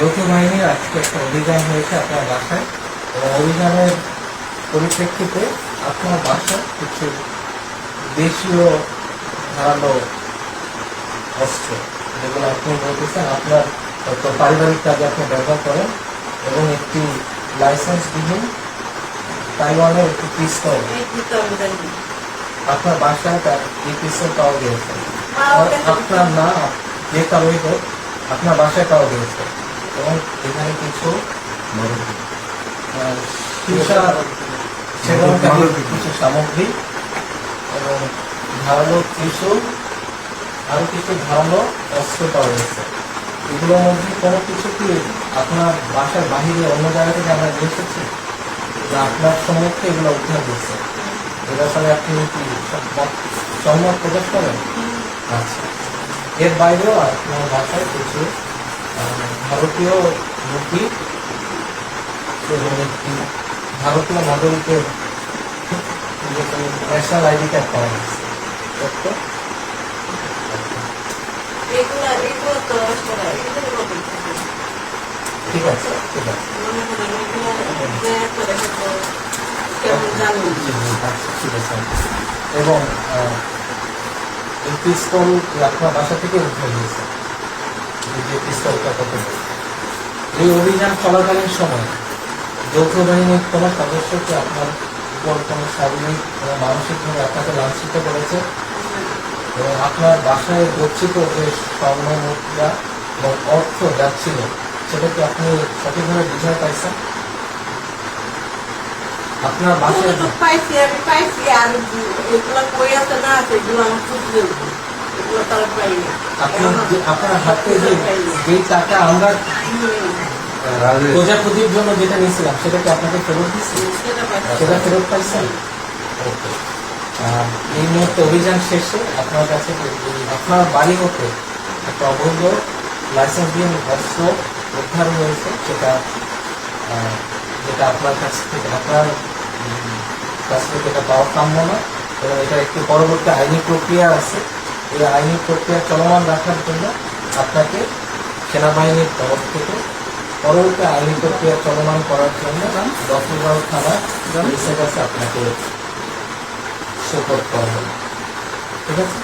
যৌথ বাহিনীর আজকে একটা অভিযান হয়েছে আপনার বাসায়। এবং অভিযানের পরিপ্রেক্ষিতে আপনার বাসায় কিছু দেশীয় ধারালো অস্ত্র যেগুলো আপনি বলতেছেন আপনার হয়তো পারিবারিক কাজে আপনি ব্যবহার করেন এবং একটি লাইসেন্স লাইসেন্সবিহীন তাইওয়ানের একটি পিস্তল আপনার বাসায় তার এই পিস্তল পাওয়া গিয়েছে। আপনার না যে কারোই হোক আপনার বাসায় পাওয়া গিয়েছে। এবং এখানে কিছু কিছু সামগ্রী এবং ধারালো ত্রিশূল আরও কিছু ধারালো অস্ত্র পাওয়া গেছে এগুলোর মধ্যে কোনো কিছু কি আপনার বাসার বাহিরে অন্য জায়গা থেকে আমরা এসেছি? না আপনার সম্মুখে এগুলো উদ্ধার করছে এ ব্যাপারে আপনি কি সম্মত- প্রকাশ করেন? আচ্ছা। এর বাইরেও আপনার বাসায় কিছু ভারতীয় মুরগি এবং একটি ভারতীয় মডেলকে ন্যাশনাল আইডি কার্ড রকম থাকে ঠিক আছে ঠিক আছে। করে ঠিক আছে এবং আপনার বাসা থেকে উঠে গিয়েছে? এই অভিযান চলাকালীন সময় যৌথ বাহিনীর কোনো সদস্যকে আপনার উপর কোনো শারীরিক মানসিকভাবে আপনাকে লাঞ্ছিত করেছে এবং আপনার বাসায় গচ্ছিত যে স্বর্ণ এবং অর্থ যাচ্ছিল, সেটা কি আপনি সঠিকভাবে বুঝাতে পাইছেন আপনার বাসায় পাইছি, আমি পাইছি, আর এগুলো কই আছে না আছে, এগুলো আমার খুঁজতে আপনার হাতে যে যেই টাকা আমরা প্রজাপতির জন্য যেটা নিয়েছিলাম সেটা কি আপনাকে ফেরত দিচ্ছি সেটা ফেরত পাইছেন? এই মুহূর্তে অভিযান শেষে আপনার কাছে আপনার বাড়ি হতে একটা অবৈধ লাইসেন্সবিহীন অস্ত্র উদ্ধার হয়েছে সেটা যেটা আপনার কাছ থেকে আপনার কাছ থেকে এটা পাওয়া কাম্য না। এবং এটা একটি পরবর্তী আইনি প্রক্রিয়া আছে। এই আইনি প্রক্রিয়া চলমান রাখার জন্য আপনাকে সেনাবাহিনীর তরফ থেকে পরবর্তী আইনি প্রক্রিয়া চলমান করার জন্য দশগাঁও থানা পুলিশের কাছে আপনাকে সুপোর্ট করা হবে ঠিক আছে।